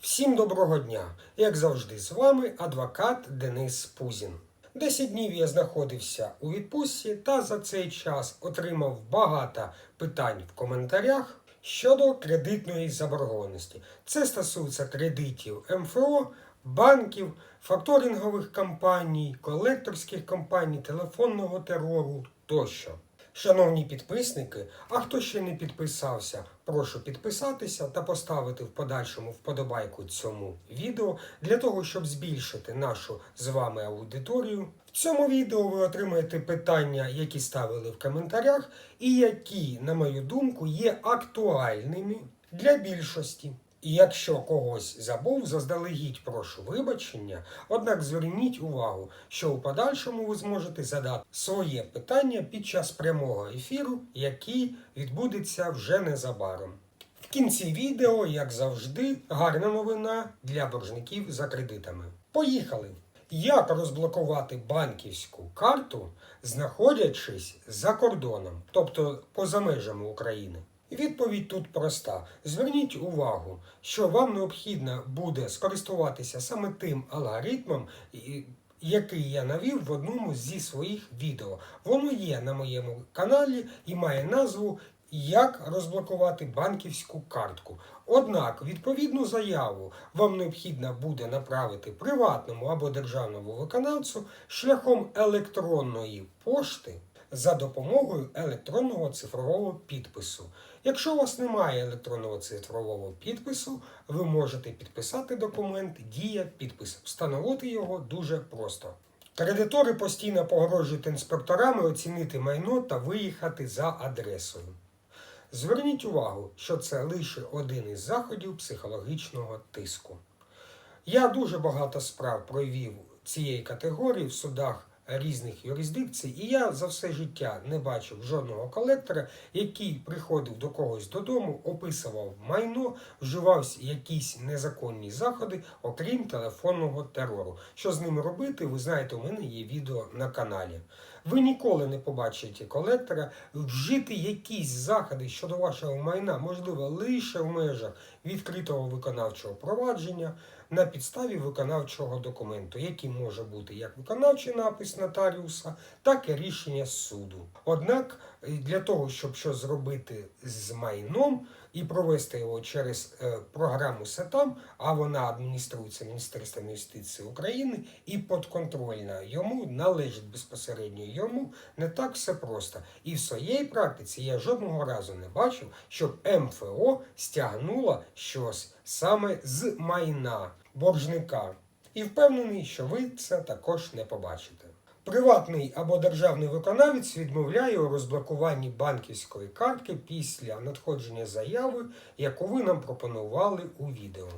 Всім доброго дня! Як завжди, з вами адвокат Денис Пузін. Десять днів я знаходився у відпустці та за цей час отримав багато питань в коментарях щодо кредитної заборгованості. Це стосується кредитів МФО, банків, факторингових компаній, колекторських компаній, телефонного терору тощо. Шановні підписники, а хто ще не підписався, прошу підписатися та поставити в подальшому вподобайку цьому відео для того, щоб збільшити нашу з вами аудиторію. В цьому відео ви отримаєте питання, які ставили в коментарях, і які, на мою думку, є актуальними для більшості. І якщо когось забув, заздалегідь прошу вибачення, однак зверніть увагу, що у подальшому ви зможете задати своє питання під час прямого ефіру, який відбудеться вже незабаром. В кінці відео, як завжди, гарна новина для боржників за кредитами. Поїхали! Як розблокувати банківську карту, знаходячись за кордоном, тобто поза межами України? Відповідь тут проста. Зверніть увагу, що вам необхідно буде скористуватися саме тим алгоритмом, який я навів в одному зі своїх відео. Воно є на моєму каналі і має назву Як розблокувати банківську картку. Однак відповідну заяву вам необхідно буде направити приватному або державному виконавцю шляхом електронної пошти за допомогою електронного цифрового підпису. Якщо у вас немає електронного цифрового підпису, ви можете підписати документ Дія підпис. Встановити його дуже просто. Кредитори постійно погрожують інспекторами оцінити майно та виїхати за адресою. Зверніть увагу, що це лише один із заходів психологічного тиску. Я дуже багато справ провів цієї категорії в судах різних юрисдикцій, і я за все життя не бачив жодного колектора, який приходив до когось додому, описував майно, вживав якісь незаконні заходи, окрім телефонного терору. Що з ним робити, ви знаєте, у мене є відео на каналі. Ви ніколи не побачите колектора вжити якісь заходи щодо вашого майна, можливо, лише в межах відкритого виконавчого провадження на підставі виконавчого документу, який може бути як виконавчий напис нотаріуса, так і рішення суду. Однак е, для того, щоб щось зробити з майном і провести його через е, програму СЕТАМ, а вона адмініструється Міністерством юстиції України і підконтрольна йому, належить безпосередньо йому, не так все просто. І в своїй практиці я жодного разу не бачив, щоб МФО стягнуло щось саме з майна боржника. І впевнений, що ви це також не побачите. Приватний або державний виконавець відмовляє у розблокуванні банківської картки після надходження заяви, яку ви нам пропонували у відео.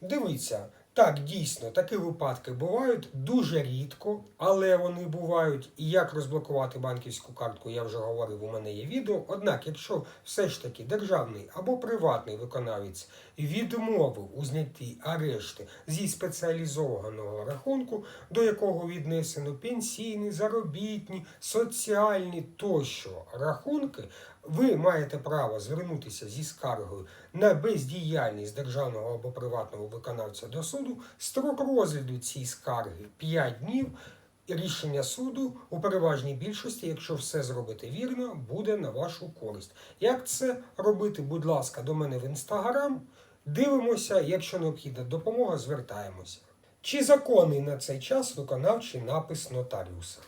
Дивіться, так, дійсно, такі випадки бувають дуже рідко, але вони бувають. І як розблокувати банківську картку, я вже говорив, у мене є відео. Однак, якщо все ж таки державний або приватний виконавець відмовив у знятті арешти зі спеціалізованого рахунку, до якого віднесено пенсійні, заробітні, соціальні тощо рахунки, ви маєте право звернутися зі скаргою на бездіяльність державного або приватного виконавця до суду. Строк розгляду цієї скарги 5 днів. Рішення суду у переважній більшості, якщо все зробити вірно, буде на вашу користь. Як це робити, будь ласка, до мене в інстаграм. Дивимося, якщо необхідна допомога, звертаємося. Чи законний на цей час виконавчий напис нотаріуса?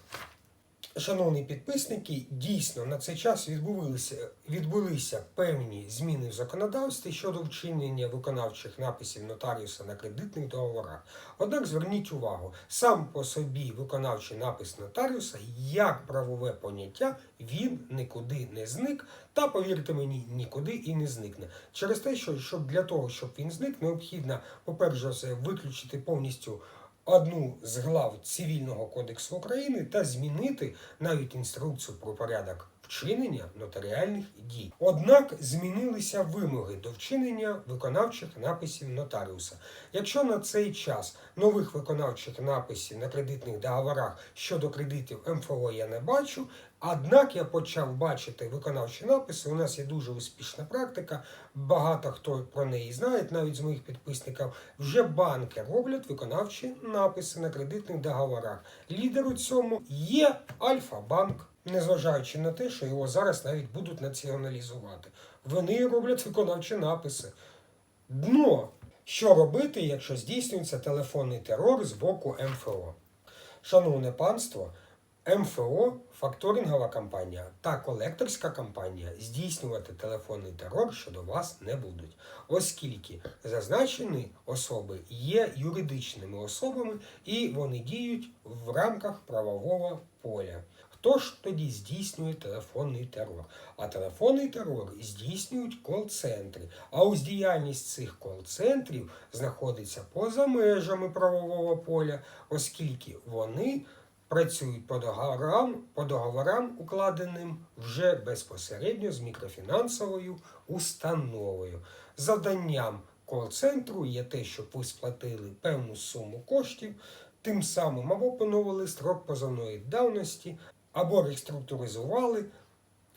Шановні підписники, дійсно на цей час відбулися, відбулися певні зміни в законодавстві щодо вчинення виконавчих написів нотаріуса на кредитних договорах. Однак зверніть увагу, сам по собі виконавчий напис нотаріуса як правове поняття він нікуди не зник, та повірте мені, нікуди і не зникне. Через те, що щоб для того, щоб він зник, необхідно, по-перше, все, виключити повністю одну з глав Цивільного кодексу України та змінити навіть інструкцію про порядок вчинення нотаріальних дій. Однак змінилися вимоги до вчинення виконавчих написів нотаріуса. Якщо на цей час нових виконавчих написів на кредитних договорах щодо кредитів МФО я не бачу, однак я почав бачити виконавчі написи. У нас є дуже успішна практика. Багато хто про неї знає, навіть з моїх підписників. Вже банки роблять виконавчі написи на кредитних договорах. Лідер у цьому є Альфа-банк. Незважаючи на те, що його зараз навіть будуть націоналізувати. Вони роблять виконавчі написи. Дно. Що робити, якщо здійснюється телефонний терор з боку МФО? Шановне панство, МФО, факторингова компанія та колекторська компанія здійснювати телефонний терор щодо вас не будуть, оскільки зазначені особи є юридичними особами і вони діють в рамках правового поля. Хто ж тоді здійснює телефонний терор? А телефонний терор здійснюють кол-центри. А ось діяльність цих кол-центрів знаходиться поза межами правового поля, оскільки вони працюють по договорам, по договорам, укладеним вже безпосередньо з мікрофінансовою установою. Завданням кол-центру є те, щоб ви сплатили певну суму коштів, тим самим або поновили строк позовної давності, або реструктуризували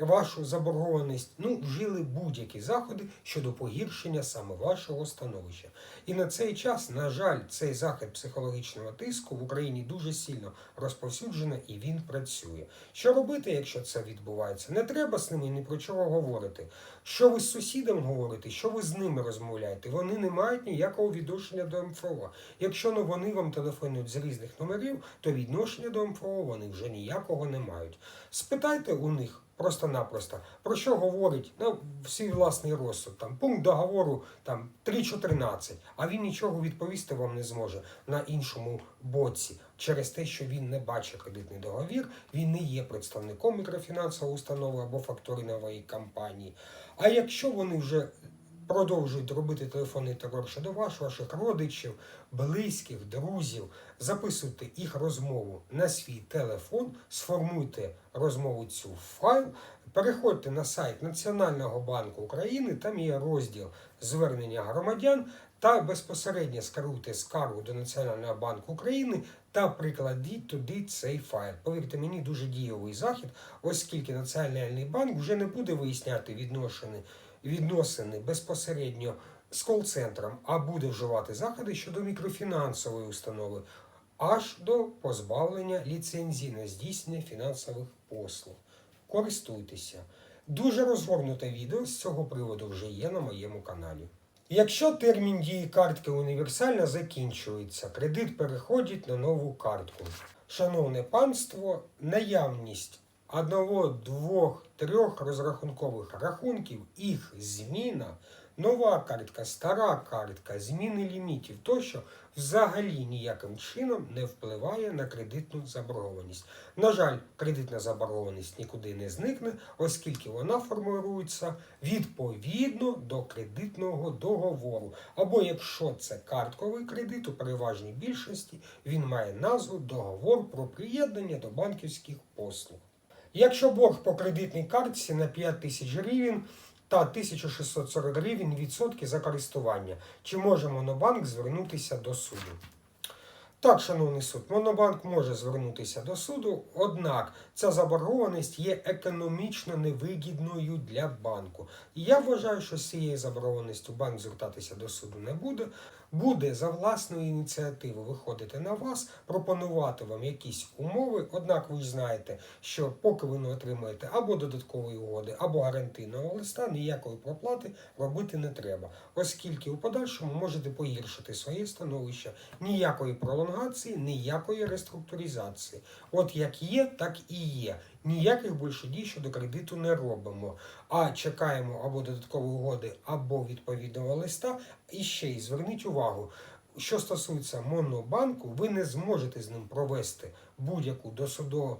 вашу заборгованість, ну, вжили будь-які заходи щодо погіршення саме вашого становища. І на цей час, на жаль, цей захід психологічного тиску в Україні дуже сильно розповсюджено і він працює. Що робити, якщо це відбувається? Не треба з ними ні про чого говорити. Що ви з сусідом говорите, що ви з ними розмовляєте? Вони не мають ніякого відношення до МФО. Якщо ну, вони вам телефонують з різних номерів, то відношення до МФО вони вже ніякого не мають. Спитайте у них. Просто-напросто. Про що говорить ну, свій власний розсуд? Там пункт договору там 3.14, а він нічого відповісти вам не зможе на іншому боці через те, що він не бачить кредитний договір, він не є представником мікрофінансової установи або факторингової компанії. А якщо вони вже продовжують робити телефонний терор щодо вас, ваших родичів, близьких, друзів, записуйте їх розмову на свій телефон, сформуйте розмову цю в файл, переходьте на сайт Національного банку України, там є розділ звернення громадян. Та безпосередньо скеруйте скаргу до Національного банку України та прикладіть туди цей файл. Повірте мені, дуже дієвий захід, оскільки Національний банк вже не буде виясняти відношення відносини безпосередньо з кол-центром, а буде вживати заходи щодо мікрофінансової установи аж до позбавлення ліцензії на здійснення фінансових послуг. Користуйтеся. Дуже розгорнуте відео з цього приводу вже є на моєму каналі. Якщо термін дії картки універсальна закінчується, кредит переходить на нову картку. Шановне панство, наявність одного, двох, трьох розрахункових рахунків, їх зміна, нова картка, стара картка, зміни лімітів тощо взагалі ніяким чином не впливає на кредитну заборгованість. На жаль, кредитна заборгованість нікуди не зникне, оскільки вона формується відповідно до кредитного договору. Або якщо це картковий кредит, у переважній більшості він має назву договор про приєднання до банківських послуг. Якщо борг по кредитній картці на 5 тисяч гривень та 1640 гривень відсотки за користування, чи може Монобанк звернутися до суду? Так, шановний суд, Монобанк може звернутися до суду, однак ця заборгованість є економічно невигідною для банку. І я вважаю, що з цією заборгованістю банк звертатися до суду не буде. Буде за власної ініціативи виходити на вас, пропонувати вам якісь умови. Однак ви ж знаєте, що поки ви не отримаєте або додаткової угоди, або гарантійного листа, ніякої проплати робити не треба, оскільки у подальшому можете погіршити своє становище ніякої пролонгації, ніякої реструктуризації. От як є, так і є. Ніяких більше дій щодо кредиту не робимо, а чекаємо або додаткової угоди, або відповідного листа. І ще й зверніть увагу, що стосується Монобанку, ви не зможете з ним провести будь-яку досудову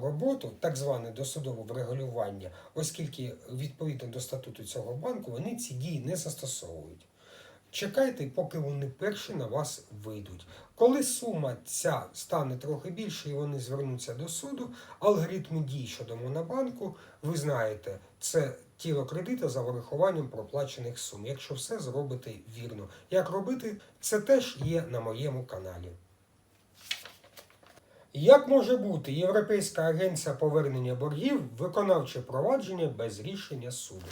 роботу, так зване досудове врегулювання, оскільки відповідно до статуту цього банку вони ці дії не застосовують. Чекайте, поки вони перші на вас вийдуть. Коли сума ця стане трохи більше і вони звернуться до суду, алгоритми дій щодо монобанку, ви знаєте, це тіло кредита за вирахуванням проплачених сум, якщо все зробите вірно. Як робити, це теж є на моєму каналі. Як може бути Європейська агенція повернення боргів виконавче провадження без рішення суду?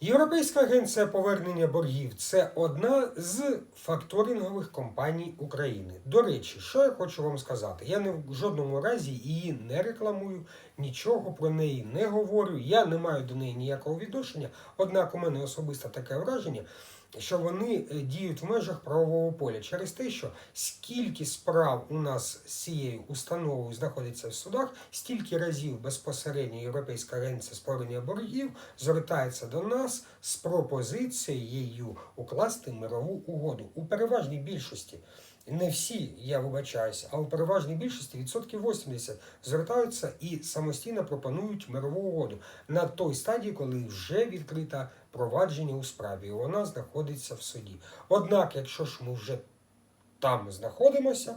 Європейська агенція повернення боргів це одна з факторингових компаній України. До речі, що я хочу вам сказати? Я не в жодному разі її не рекламую, нічого про неї не говорю. Я не маю до неї ніякого відношення. Однак у мене особисто таке враження, що вони е, діють в межах правового поля через те, що скільки справ у нас з цією установою знаходиться в судах, стільки разів безпосередньо Європейська агенція спорення боргів звертається до нас з пропозицією укласти мирову угоду у переважній більшості. Не всі, я вибачаюся, а у переважній більшості відсотків 80 звертаються і самостійно пропонують мирову угоду на той стадії, коли вже відкрита провадження у справі, і вона знаходиться в суді. Однак, якщо ж ми вже там знаходимося,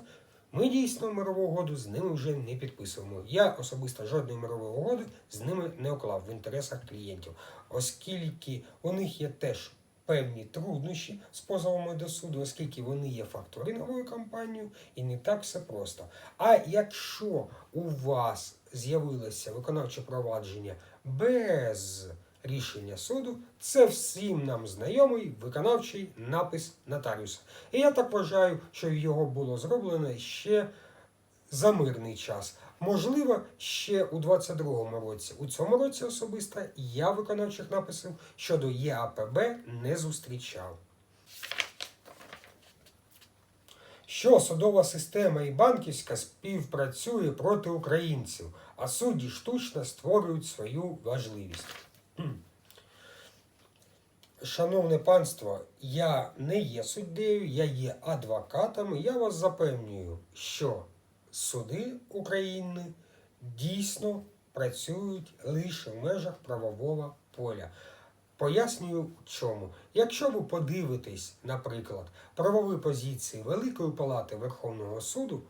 ми дійсно мирову угоду з ними вже не підписуємо. Я особисто жодної мирової угоди з ними не уклав в інтересах клієнтів, оскільки у них є теж певні труднощі з позовами до суду, оскільки вони є факторинговою компанією і не так все просто. А якщо у вас з'явилося виконавче провадження без рішення суду, це всім нам знайомий виконавчий напис нотаріуса. І я так вважаю, що його було зроблено ще за мирний час. Можливо, ще у 22-му році. У цьому році особисто я виконавчих написів щодо ЄАПБ не зустрічав. Що судова система і банківська співпрацює проти українців, а судді штучно створюють свою важливість. Шановне панство, я не є суддею, я є адвокатом. і Я вас запевнюю, що суди України дійсно працюють лише в межах правового поля. Пояснюю чому. Якщо ви подивитесь, наприклад, правові позиції Великої Палати Верховного суду,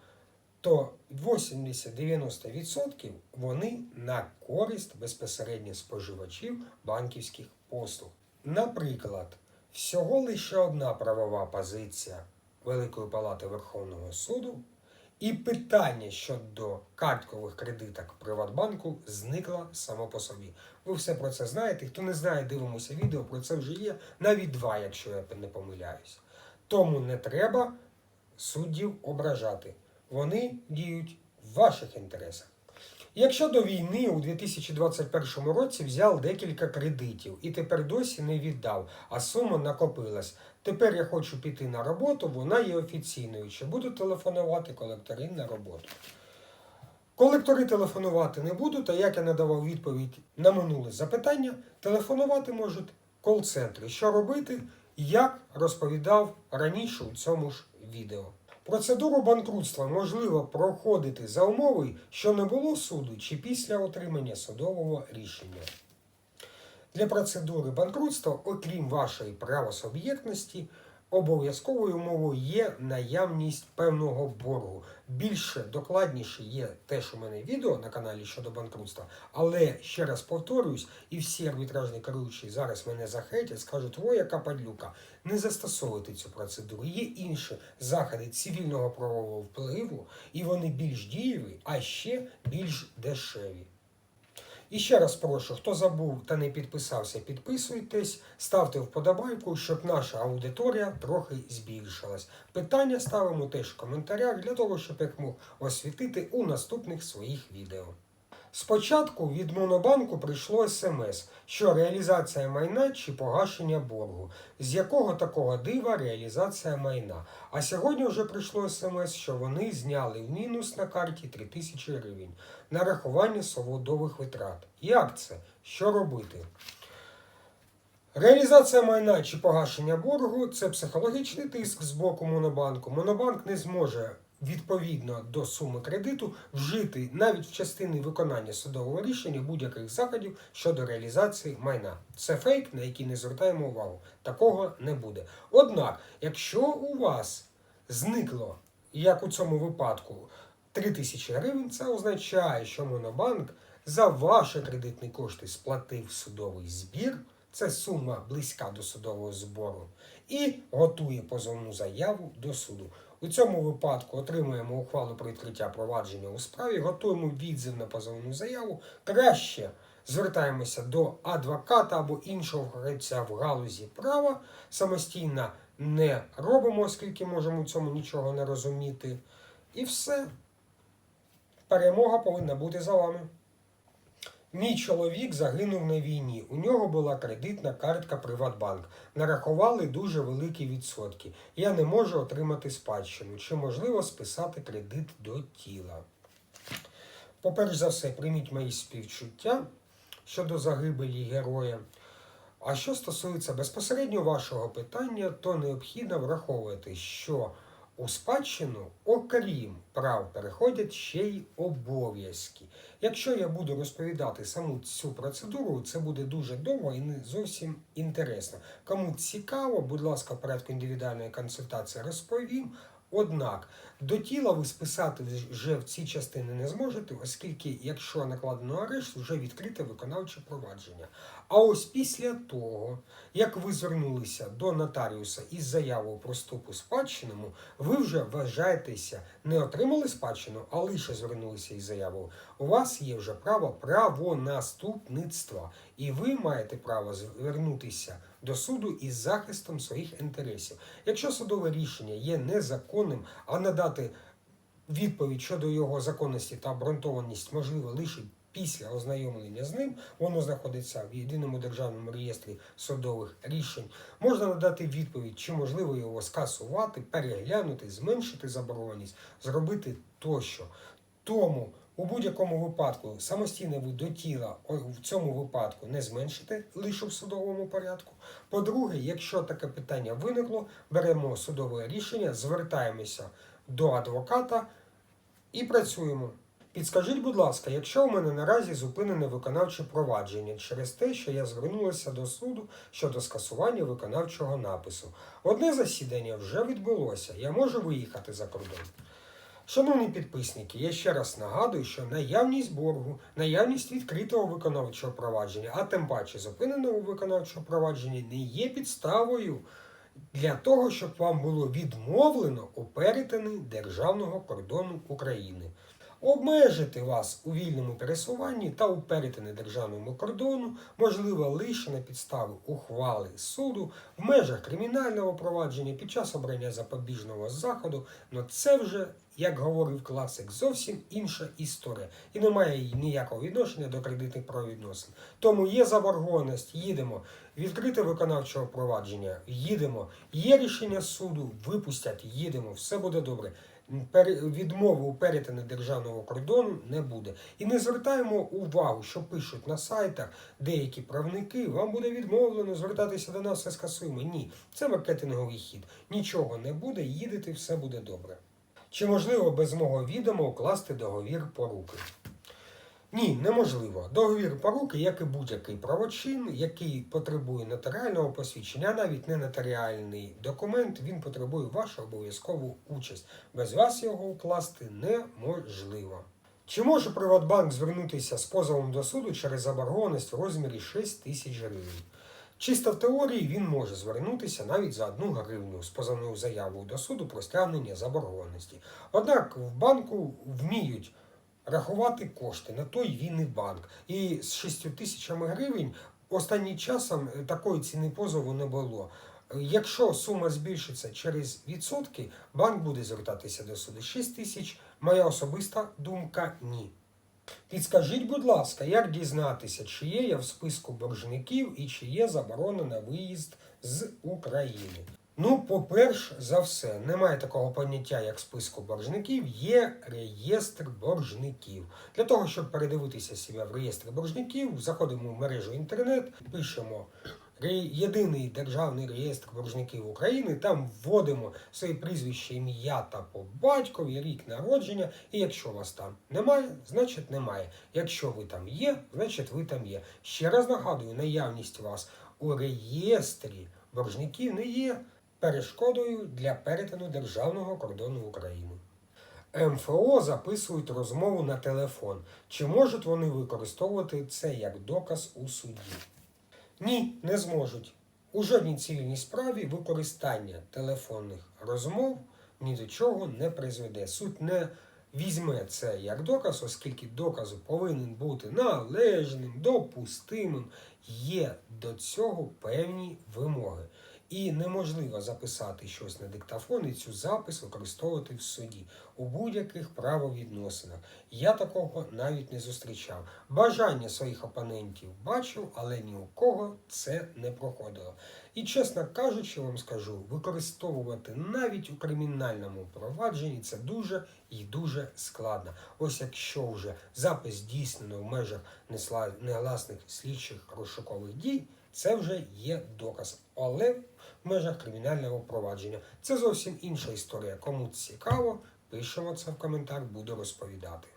то 80-90% вони на користь безпосередньо споживачів банківських послуг. Наприклад, всього лише одна правова позиція Великої Палати Верховного суду, і питання щодо карткових кредиток Приватбанку зникло само по собі. Ви все про це знаєте. Хто не знає, дивимося відео, про це вже є навіть два, якщо я не помиляюсь. Тому не треба суддів ображати. Вони діють в ваших інтересах. Якщо до війни у 2021 році взяв декілька кредитів і тепер досі не віддав, а сума накопилась. Тепер я хочу піти на роботу, вона є офіційною. Чи буду телефонувати колектори на роботу? Колектори телефонувати не будуть, а як я надавав відповідь на минуле запитання, телефонувати можуть кол-центри. Що робити, як розповідав раніше у цьому ж відео. Процедуру банкрутства можливо проходити за умови, що не було суду чи після отримання судового рішення. Для процедури банкрутства, окрім вашої правосуб'єктності, обов'язковою умовою є наявність певного боргу. Більше докладніше є теж у мене відео на каналі щодо банкрутства. Але ще раз повторюсь, і всі арбітражні керуючі зараз мене захейтять, скажуть, ой, яка падлюка. Не застосовуйте цю процедуру. Є інші заходи цивільного правового впливу, і вони більш дієві, а ще більш дешеві. І ще раз прошу, хто забув та не підписався, підписуйтесь, ставте вподобайку, щоб наша аудиторія трохи збільшилась. Питання ставимо теж в коментарях для того, щоб я мог освітити у наступних своїх відео. Спочатку від Монобанку прийшло смс, що реалізація майна чи погашення боргу, з якого такого дива реалізація майна. А сьогодні вже прийшло смс, що вони зняли в мінус на карті 3000 гривень на рахування свободових витрат. Як це? Що робити? Реалізація майна чи погашення боргу це психологічний тиск з боку Монобанку. Монобанк не зможе відповідно до суми кредиту вжити навіть в частині виконання судового рішення будь-яких заходів щодо реалізації майна. Це фейк, на який не звертаємо увагу. Такого не буде. Однак, якщо у вас зникло, як у цьому випадку, 3 тисячі гривень, це означає, що Монобанк за ваші кредитні кошти сплатив судовий збір. Це сума близька до судового збору, і готує позовну заяву до суду. У цьому випадку отримуємо ухвалу про відкриття провадження у справі, готуємо відзив на позовну заяву. Краще звертаємося до адвоката або іншого фахівця в галузі права. Самостійно не робимо, оскільки можемо у цьому нічого не розуміти. І все. Перемога повинна бути за вами. Мій чоловік загинув на війні. У нього була кредитна картка Приватбанк. Нарахували дуже великі відсотки. Я не можу отримати спадщину. Чи можливо списати кредит до тіла? Поперш за все, прийміть мої співчуття щодо загибелі героя. А що стосується безпосередньо вашого питання, то необхідно враховувати, що у спадщину, окрім прав, переходять ще й обов'язки. Якщо я буду розповідати саму цю процедуру, це буде дуже довго і не зовсім інтересно. Кому цікаво, будь ласка, в порядку індивідуальної консультації розповім. Однак до тіла ви списати вже в цій частині не зможете, оскільки, якщо накладено арешт, вже відкрите виконавче провадження. А ось після того, як ви звернулися до нотаріуса із заявою про ступ у спадщиному, ви вже вважаєтеся, не отримали спадщину, а лише звернулися із заявою. У вас є вже право правонаступництва, і ви маєте право звернутися до суду із захистом своїх інтересів. Якщо судове рішення є незаконним, а надати відповідь щодо його законності та обґрунтованість можливо лише після ознайомлення з ним, воно знаходиться в єдиному державному реєстрі судових рішень, можна надати відповідь, чи можливо його скасувати, переглянути, зменшити заборгованість, зробити тощо. Тому у будь-якому випадку самостійно ви до тіла в цьому випадку не зменшите лише в судовому порядку. По-друге, якщо таке питання виникло, беремо судове рішення, звертаємося до адвоката і працюємо. Підскажіть, будь ласка, якщо у мене наразі зупинене виконавче провадження через те, що я звернулася до суду щодо скасування виконавчого напису. Одне засідання вже відбулося, я можу виїхати за кордон. Шановні підписники, я ще раз нагадую, що наявність боргу, наявність відкритого виконавчого провадження, а тим паче зупиненого виконавчого провадження не є підставою для того, щоб вам було відмовлено у перетині державного кордону України. Обмежити вас у вільному пересуванні та у перетині державного кордону можливо лише на підставі ухвали суду в межах кримінального провадження під час обрання запобіжного заходу. Но це вже, як говорив класик, зовсім інша історія і не має ніякого відношення до кредитних правовідносин. Тому є заборгованість, їдемо. Відкрите виконавчого провадження, їдемо. Є рішення суду, випустять, їдемо, все буде добре. Відмови у перетині державного кордону не буде. І не звертаємо увагу, що пишуть на сайтах деякі правники, вам буде відмовлено звертатися до нас, все скасуємо. Ні, це маркетинговий хід. Нічого не буде, їдете, все буде добре. Чи можливо без мого відома укласти договір поруки? Ні, неможливо. Договір поруки, як і будь-який правочин, який потребує нотаріального посвідчення, навіть не нотаріальний документ, він потребує вашу обов'язкову участь. Без вас його укласти неможливо. Чи може Приватбанк звернутися з позовом до суду через заборгованість в розмірі 6 тисяч гривень? Чисто в теорії він може звернутися навіть за одну гривню з позовною заявою до суду про стягнення заборгованості. Однак в банку вміють рахувати кошти на той він і банк. І з 6 тисячами гривень останнім часом е, такої ціни позову не було. Якщо сума збільшиться через відсотки, банк буде звертатися до суду 6 тисяч. Моя особиста думка ні. Підскажіть, будь ласка, як дізнатися, чи є я в списку боржників і чи є заборона на виїзд з України? Ну, по-перше за все, немає такого поняття, як списку боржників, є реєстр боржників. Для того, щоб передивитися себе в реєстр боржників, заходимо в мережу інтернет, пишемо єдиний державний реєстр боржників України. Там вводимо своє прізвище, ім'я та по батькові, рік народження. І якщо вас там немає, значить немає. Якщо ви там є, значить ви там є. Ще раз нагадую, наявність вас у реєстрі боржників не є перешкодою для перетину державного кордону України. МФО записують розмову на телефон. Чи можуть вони використовувати це як доказ у суді? Ні, не зможуть. У жодній цивільній справі використання телефонних розмов ні до чого не призведе. Суд не візьме це як доказ, оскільки доказу повинен бути належним, допустимим. Є до цього певні вимоги. І неможливо записати щось на диктофон і цю запис використовувати в суді у будь-яких правовідносинах. Я такого навіть не зустрічав. Бажання своїх опонентів бачив, але ні у кого це не проходило. І чесно кажучи, вам скажу, використовувати навіть у кримінальному провадженні це дуже і дуже складно. Ось якщо вже запис здійснено в межах негласних слідчих розшукових дій, це вже є доказ. Але в межах кримінального провадження. Це зовсім інша історія. Кому цікаво, пишемо це в коментар, буду розповідати.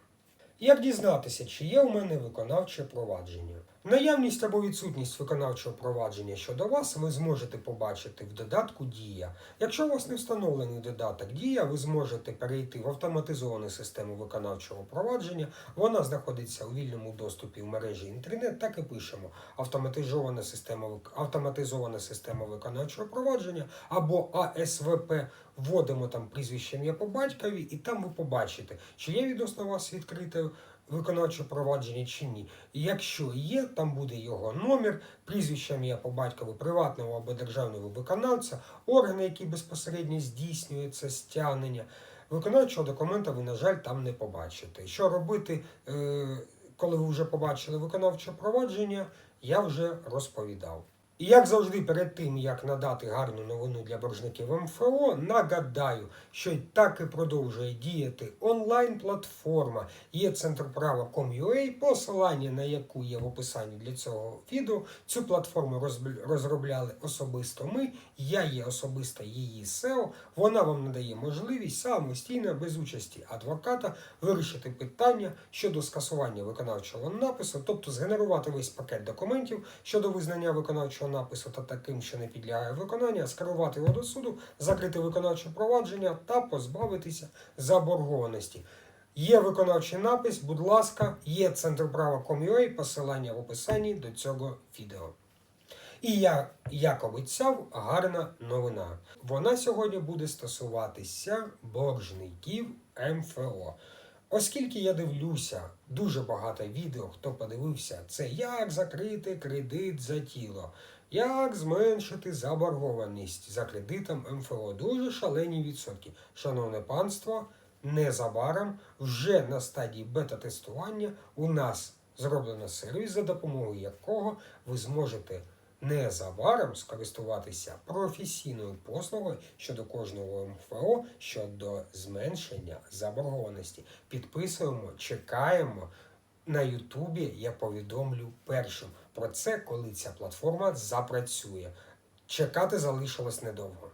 Як дізнатися, чи є у мене виконавче провадження? Наявність або відсутність виконавчого провадження щодо вас ви зможете побачити в додатку Дія. Якщо у вас не встановлений додаток Дія, ви зможете перейти в автоматизовану систему виконавчого провадження. Вона знаходиться у вільному доступі в мережі інтернет. Так і пишемо автоматизована система автоматизована система виконавчого провадження або АСВП. Вводимо там прізвище ім'я по батькові, і там ви побачите, чи є відносно вас відкрите виконавче провадження чи ні. І якщо є, там буде його номер, прізвище ім'я по батькові приватного або державного виконавця, органи, які безпосередньо здійснюють це стягнення. Виконавчого документа ви, на жаль, там не побачите. Що робити, е, коли ви вже побачили виконавче провадження, я вже розповідав. І як завжди, перед тим як надати гарну новину для боржників МФО, нагадаю, що так і продовжує діяти онлайн-платформа є центр посилання на яку є в описанні для цього відео. Цю платформу розробляли особисто ми. Я є особисто її SEO. Вона вам надає можливість самостійно, без участі адвоката, вирішити питання щодо скасування виконавчого напису, тобто згенерувати весь пакет документів щодо визнання виконавчого напису та таким, що не підлягає виконання, скерувати його до суду, закрити виконавче провадження та позбавитися заборгованості. Є виконавчий напис, будь ласка, є центр права Com.ua, посилання в описанні до цього відео. І я, як обіцяв, гарна новина. Вона сьогодні буде стосуватися боржників МФО. Оскільки я дивлюся дуже багато відео, хто подивився, це як закрити кредит за тіло, як зменшити заборгованість за кредитом МФО. Дуже шалені відсотки. Шановне панство, незабаром вже на стадії бета-тестування у нас зроблено сервіс, за допомогою якого ви зможете незабаром скористуватися професійною послугою щодо кожного МФО щодо зменшення заборгованості. Підписуємо, чекаємо. На Ютубі я повідомлю першим про це, коли ця платформа запрацює. Чекати залишилось недовго.